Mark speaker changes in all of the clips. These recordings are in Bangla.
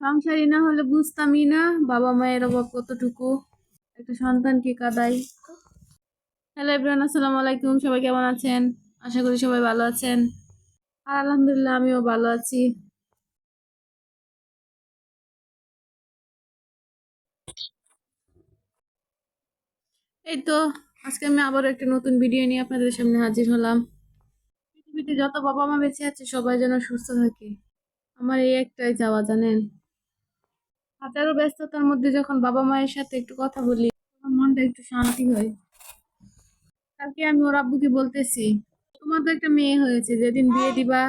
Speaker 1: সংসারী না হলে বুঝতামই না বাবা মায়ের অভাব কতটুকু। একটা সন্তানকে কাদাই। হ্যালো এভরিওয়ান আসসালামু আলাইকুম, সবাই কেমন আছেন? আশা করি সবাই ভালো আছেন। আর আলহামদুলিল্লাহ, আমিও ভালো আছি। এই তো, আজকে আমি আবার একটা নতুন ভিডিও নিয়ে আপনাদের সামনে হাজির হলাম। পৃথিবীতে যত বাবা মা বেঁচে আছে, সবাই যেন সুস্থ থাকে। আমার এই একটাই চাওয়া, জানেন? হাজারো ব্যস্ততার মধ্যে যখন বাবা মায়ের সাথে একটু কথা বলি, তখন মনটা একটু শান্তি হয়। কালকে আমি ওর আব্বুকে বলতেছি, তোমার তো একটা মেয়ে হয়েছে, যেদিন বিয়ে দিবা,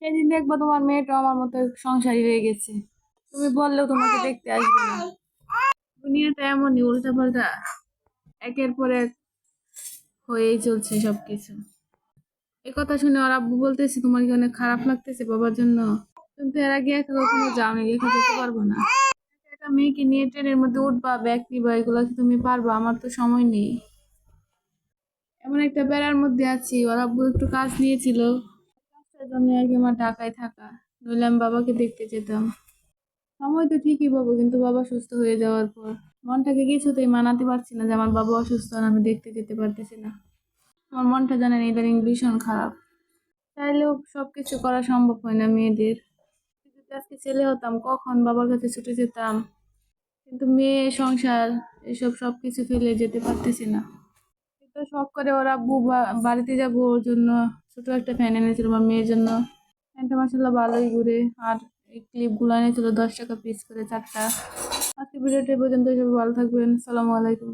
Speaker 1: সেদিন দেখবা তোমার মেয়েটা আমার মতো সংসারী হয়ে গেছে। তুমি বললেও তোমাকে দেখতে আসবে না। দুনিয়াটা এমনই উল্টা পাল্টা একের পর এক হয়েই চলছে সবকিছু। এ কথা শুনে ওর আব্বু বলতেছে, তোমার কি অনেক খারাপ লাগতেছে বাবার জন্য? কিন্তু এর আগে একা কখনো যাওনি একা যেতে পারব না। মেয়েকে নিয়ে ট্রেনের মধ্যে উঠবা ব্যাগ নিবা, এগুলো কি তুমি পারবা? আমার তো সময় নেই। এমন একটা বেড়ার মধ্যে আছি, ওর একটু কাজ নিয়েছিল। কাজটার জন্য আর কি আমার ঢাকায় থাকা, নইলে আমি বাবাকে দেখতে যেতাম। সময় তো ঠিকই পাবো, কিন্তু বাবা সুস্থ হয়ে যাওয়ার পর। মনটাকে কিছুতেই মানাতে পারছি না যে আমার বাবা অসুস্থ আর আমি দেখতে যেতে পারতেছি না। আমার মনটা জানেন ইদানিং ভীষণ খারাপ। চাইলেও সব কিছু করা সম্ভব হয় না মেয়েদের। যদি আজকে ছেলে হতাম, কখন বাবার কাছে ছুটে যেতাম? কিন্তু মেয়ে, সংসার, এসব সব কিছু ফেলে যেতে পারতেছি না। তো শখ করে ওরা আব্বু বাড়িতে যাব ওর জন্য। ছোট একটা ফ্যান এনেছিল আমার মেয়ের জন্য। ফ্যানটা মাসাল্লাহ ভালোই ঘুরে। আর এই ক্লিপগুলো এনেছিল দশ টাকা পিস করে চারটা। আজকে ভিডিওটা পর্যন্ত এসব ভালো থাকবেন। সালামু আলাইকুম।